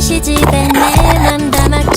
시 집에 내맘 담아